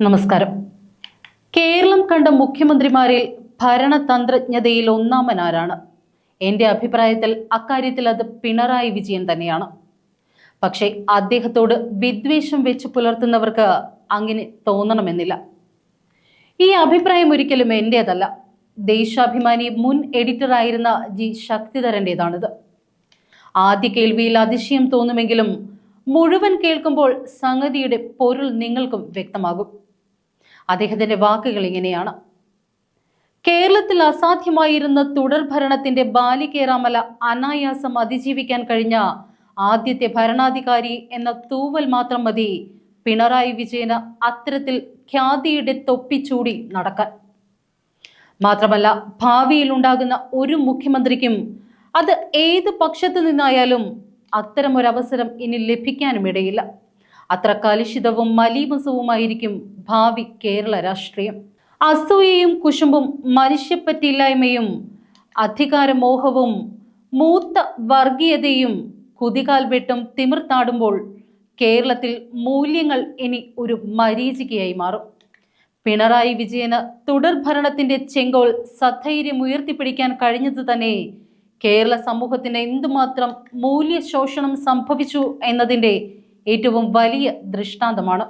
നമസ്കാരം. കേരളം കണ്ട മുഖ്യമന്ത്രിമാരിൽ ഭരണതന്ത്രജ്ഞതയിൽ ഒന്നാമൻ ആരാണ് എന്റെ അഭിപ്രായത്തിൽ അക്കാര്യത്തിൽ അത് പിണറായി വിജയൻ തന്നെയാണ്. പക്ഷേ അദ്ദേഹത്തോട് വിദ്വേഷം വെച്ച് പുലർത്തുന്നവർക്ക് അങ്ങനെ തോന്നണമെന്നില്ല. ഈ അഭിപ്രായം ഒരിക്കലും എന്റേതല്ല ദേശാഭിമാനി മുൻ എഡിറ്ററായിരുന്ന ജി ശക്തിധരന്റേതാണിത് ആദ്യ കേൾവിയിൽ അതിശയം തോന്നുമെങ്കിലും മുഴുവൻ കേൾക്കുമ്പോൾ സംഗതിയുടെ പൊരുൾ നിങ്ങൾക്കും വ്യക്തമാകും. അദ്ദേഹത്തിന്റെ വാക്കുകൾ ഇങ്ങനെയാണ്. കേരളത്തിൽ അസാധ്യമായിരുന്ന തുടർ ഭരണത്തിന്റെ ബാലികേറാമല അനായാസം അതിജീവിക്കാൻ കഴിഞ്ഞ ആദ്യത്തെ ഭരണാധികാരി എന്ന തൂവൽ മാത്രം മതി പിണറായി വിജയന് അത്തരത്തിൽ ഖ്യാതിയുടെ തൊപ്പിച്ചൂടി നടക്കാൻ. മാത്രമല്ല ഭാവിയിൽ ഉണ്ടാകുന്ന ഒരു മുഖ്യമന്ത്രിക്കും അത് ഏത് പക്ഷത്തു നിന്നായാലും അത്തരമൊരവസരം ഇനി ലഭിക്കാനും ഇടയില്ല അത്ര കലുഷിതവും മലീമസവുമായിരിക്കും ഭാവി കേരള രാഷ്ട്രീയം. അസൂയയും കുശുമ്പും മനുഷ്യപ്പറ്റില്ലായ്മയും അധികാരമോഹവും മൂത്ത വർഗീയതയും കുതികാൽ വെട്ടും തിമിർത്താടുമ്പോൾ കേരളത്തിൽ മൂല്യങ്ങൾ ഇനി ഒരു മരീചികയായി മാറും. പിണറായി വിജയന് തുടർഭരണത്തിന്റെ ചെങ്കോൽ സധൈര്യം ഉയർത്തിപ്പിടിക്കാൻ കഴിഞ്ഞത് തന്നെ കേരള സമൂഹത്തിന് എന്തുമാത്രം മൂല്യശോഷണം സംഭവിച്ചു എന്നതിന്റെ ഏറ്റവും വലിയ ദൃഷ്ടാന്തമാണ്.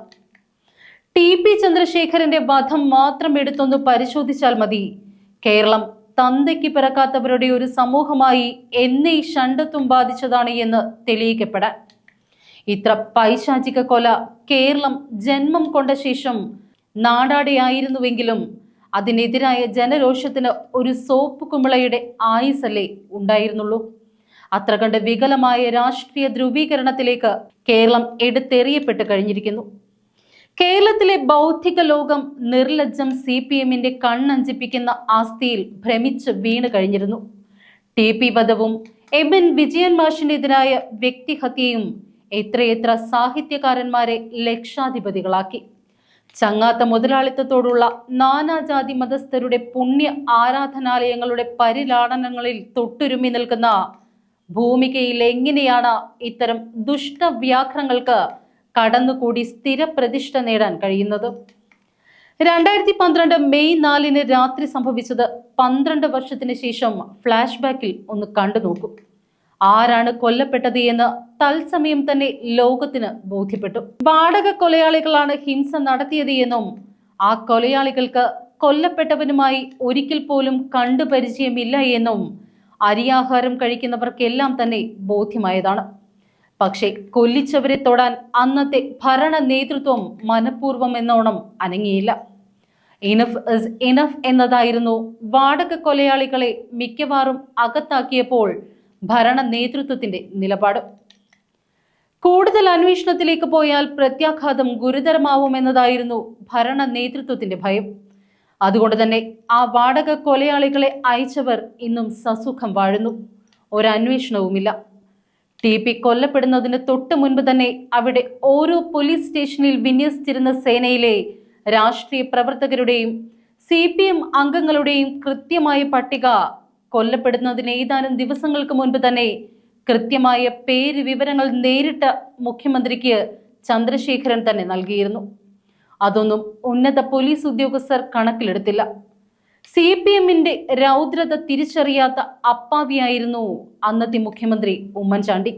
ടി പി ചന്ദ്രശേഖരന്റെ വധം മാത്രം എടുത്തൊന്ന് പരിശോധിച്ചാൽ മതി. കേരളം തന്തയ്ക്ക് പിറക്കാത്തവരുടെ ഒരു സമൂഹമായി എന്നേ ഷണ്ടത്വം ബാധിച്ചതാണ് എന്ന് തെളിയിക്കപ്പെടാൻ. ഇത്ര പൈശാചിക കൊല കേരളം ജന്മം കൊണ്ട ശേഷം നാടാടെയായിരുന്നുവെങ്കിലും അതിനെതിരായ ജനരോഷത്തിന് ഒരു സോപ്പ് കുമിളയുടെ ആയുസല്ലേ ഉണ്ടായിരുന്നുള്ളൂ. അത്ര കണ്ട് വികലമായ രാഷ്ട്രീയ ധ്രുവീകരണത്തിലേക്ക് കേരളം എടുത്തെറിയപ്പെട്ട് കഴിഞ്ഞിരിക്കുന്നു. കേരളത്തിലെ ബൗദ്ധിക ലോകം നിർലജ്ജം സി പി എമ്മിന്റെ കണ്ണഞ്ചിപ്പിക്കുന്ന ആസ്തിയിൽ ഭ്രമിച്ച് വീണ് കഴിഞ്ഞിരുന്നു. ടി പി വധവും എം എൻ വിജയൻ മാഷിനെതിരായ വ്യക്തിഹത്യയും എത്രയെത്ര സാഹിത്യകാരന്മാരെ ലക്ഷാധിപതികളാക്കി. ചങ്ങാത്ത മുതലാളിത്തത്തോടുള്ള നാനാജാതി മതസ്ഥരുടെ പുണ്യ ആരാധനാലയങ്ങളുടെ പരിലാടനങ്ങളിൽ തൊട്ടുരുമി നിൽക്കുന്ന ഭൂമികയിൽ എങ്ങനെയാണ് ഇത്തരം ദുഷ്ടവ്യാഘ്രങ്ങൾക്ക് കടന്നുകൂടി സ്ഥിരപ്രതിഷ്ഠ നേടാൻ കഴിയുന്നത്? രണ്ടായിരത്തി പന്ത്രണ്ട് മെയ് നാലിന് രാത്രി സംഭവിച്ചത് പന്ത്രണ്ട് വർഷത്തിന് ശേഷം ഫ്ലാഷ് ബാക്കിൽ ഒന്ന് കണ്ടു നോക്കും. ആരാണ് കൊല്ലപ്പെട്ടത് എന്ന് തത്സമയം തന്നെ ലോകത്തിന് ബോധ്യപ്പെട്ടു. വാടക കൊലയാളികളാണ് ഹിംസ നടത്തിയത് എന്നും ആ കൊലയാളികൾക്ക് കൊല്ലപ്പെട്ടവനുമായി ഒരിക്കൽ പോലും കണ്ടു പരിചയമില്ല എന്നും അരിയാഹാരം കഴിക്കുന്നവർക്കെല്ലാം തന്നെ ബോധ്യമായതാണ്. പക്ഷേ കൊല്ലിച്ചവരെ തൊടാൻ അന്നത്തെ ഭരണ നേതൃത്വം മനഃപൂർവം എന്നോണം അനങ്ങിയില്ല. ഇനഫ് ഇസ് ഇനഫ് എന്നതായിരുന്നു വാടക കൊലയാളികളെ മിക്കവാറും അകത്താക്കിയപ്പോൾ ഭരണ നേതൃത്വത്തിന്റെ നിലപാട്. കൂടുതൽ അന്വേഷണത്തിലേക്ക് പോയാൽ പ്രത്യാഘാതം ഗുരുതരമാവുമെന്നതായിരുന്നു ഭരണ നേതൃത്വത്തിന്റെ ഭയം. അതുകൊണ്ട് തന്നെ ആ വാടക കൊലയാളികളെ അയച്ചവർ ഇന്നും സസുഖം വാഴുന്നു. ഒരന്വേഷണവുമില്ല. ടി പി കൊല്ലപ്പെടുന്നതിന് തൊട്ട് മുൻപ് തന്നെ അവിടെ ഓരോ പോലീസ് സ്റ്റേഷനിൽ വിന്യസിച്ചിരുന്ന സേനയിലെ രാഷ്ട്രീയ പ്രവർത്തകരുടെയും സി പി എം അംഗങ്ങളുടെയും കൃത്യമായ പട്ടിക കൊല്ലപ്പെടുന്നതിന് ഏതാനും ദിവസങ്ങൾക്ക് മുൻപ് തന്നെ കൃത്യമായ പേര് വിവരങ്ങൾ നേരിട്ട് മുഖ്യമന്ത്രിക്ക് ചന്ദ്രശേഖരൻ തന്നെ നൽകിയിരുന്നു. അതൊന്നും ഉന്നത പോലീസ് ഉദ്യോഗസ്ഥർ കണക്കിലെടുത്തില്ല. സി പി എമ്മിന്റെ രൗദ്രത തിരിച്ചറിയാത്ത അപ്പാവിയായിരുന്നു അന്നത്തെ മുഖ്യമന്ത്രി ഉമ്മൻചാണ്ടി.